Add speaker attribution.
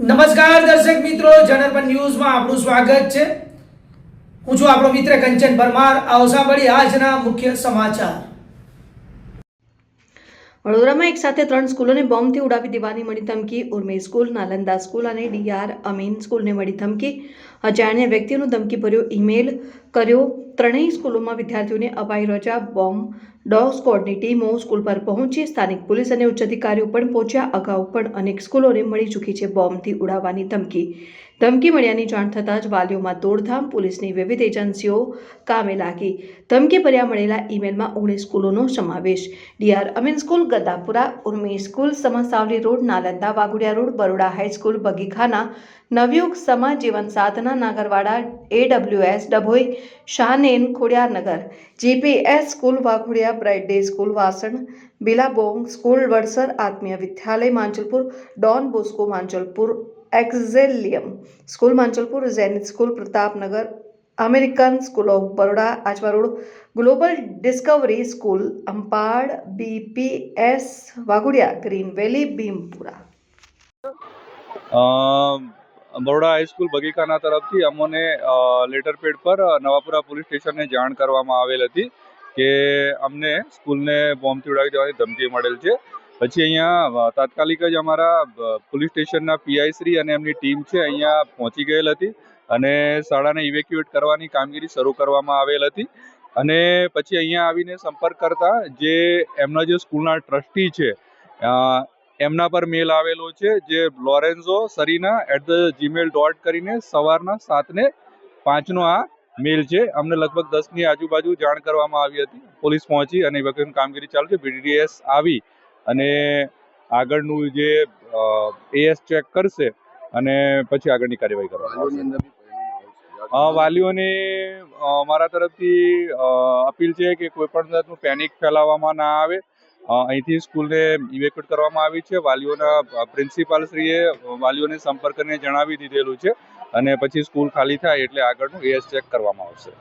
Speaker 1: નમસ્કાર દર્શક મિત્રો જનરપન ન્યૂઝમાં આપનું સ્વાગત છે. હું છું આપણો મિત્ર કંચન પરમાર. આવો આજના મુખ્ય સમાચાર.
Speaker 2: વડોદરામાં એક સાથે ત્રણ સ્કૂલોને બોમ્બથી ઉડાવી દેવાની મળી ધમકી. ઉર્મી સ્કૂલ, નાલંદા સ્કૂલ અને ડીઆર અમીન સ્કૂલને મળી ધમકી. અજાણ્યા ધમકી ધમકીભર્યો ઈમેલ કર્યો ત્રણેય સ્કૂલોમાં વિદ્યાર્થીઓને અપાઈ રજા, બોમ્બ, ડોગ સ્કોડની ટીમો સ્કૂલ પર પહોંચી, સ્થાનિક પોલીસ અને ઉચ્ચ અધિકારીઓ પણ પહોંચ્યા. અગાઉ પણ અનેક સ્કૂલોને મળી ચૂકી છે બોમ્બથી ઉડાવવાની ધમકી. ધમકી મળ્યાની જાણ થતાં જ વાલીઓમાં દોડધામ, પોલીસની વિવિધ એજન્સીઓ કામે લાગી. ધમકી ભર્યા મળેલા ઈમેલમાં ઓગણીસ સ્કૂલોનો સમાવેશ. D R Amin school Gaddapura Urmi school, Samsavali road, Nalanda, Waghodia road, Baroda high school, Bagikhana Navyug Sama Jeevan Sadhana Nagarwada એડબ્લ્યુએસ Dabhoi શાનેન Khodiyarnagar G P S school, Waghodia, bright day school, Vasna, Billabong school, Vadsar Atmiya Vidyalaya, Manjalpur, Don Bosco, Manjalpur, Excelium school, Manjalpur Zenith school, Pratapnagar, American school of Baroda Ajwa road global discovery school Ampad B P S Waghodia, green valley, Bhimpura.
Speaker 3: Baroda high school Bagikhana તરફથી અમોને letter pad પર Navapura police સ્ટેશનને જાણ કરવામાં આવેલ હતી કે અમને સ્કૂલને બોમ્બથી ઉડાવી દેવાની ધમકી મળેલ છે. પછી અહીંયા તાત્કાલિક જ અમારા પોલીસ સ્ટેશનના પીઆઈ શ્રી અને એમની ટીમ છે અહીંયા પહોંચી ગયેલ હતી અને શાળાને ઇવેક્યુએટ કરવાની કામગીરી શરૂ કરવામાં આવેલ હતી. અને પછી અહીંયા આવીને સંપર્ક કરતા જે એમના જે સ્કૂલના ટ્રસ્ટી છે એમના પર મેલ આવેલો છે જે Lorenzo Sarina at the Gmail dot કરીને સવારના સાતને પાંચનો આ મેલ છે. અમને લગભગ દસની આજુબાજુ જાણ કરવામાં આવી હતી. પોલીસ પહોંચી અને ઇવેક્યુએશન કામગીરી ચાલુ છે. બીડીડીએસ આવી અને આગળનું જે એએસ ચેક કરશે અને પછી આગળની કાર્યવાહી કરવામાં આવશે. વાલીઓને અ, મારા તરફથી અપીલ છે કે કોઈ પણ જાતનું પેનિક ફેલાવવામાં ના આવે. અહીંથી સ્કૂલને ઇવેક્યુએટ કરવામાં આવી છે. વાલીઓના પ્રિન્સિપાલશ્રીએ વાલીઓને સંપર્ક કરીને જણાવી દીધેલું છે અને પછી સ્કૂલ ખાલી થાય એટલે આગળનું એએસ ચેક કરવામાં આવશે.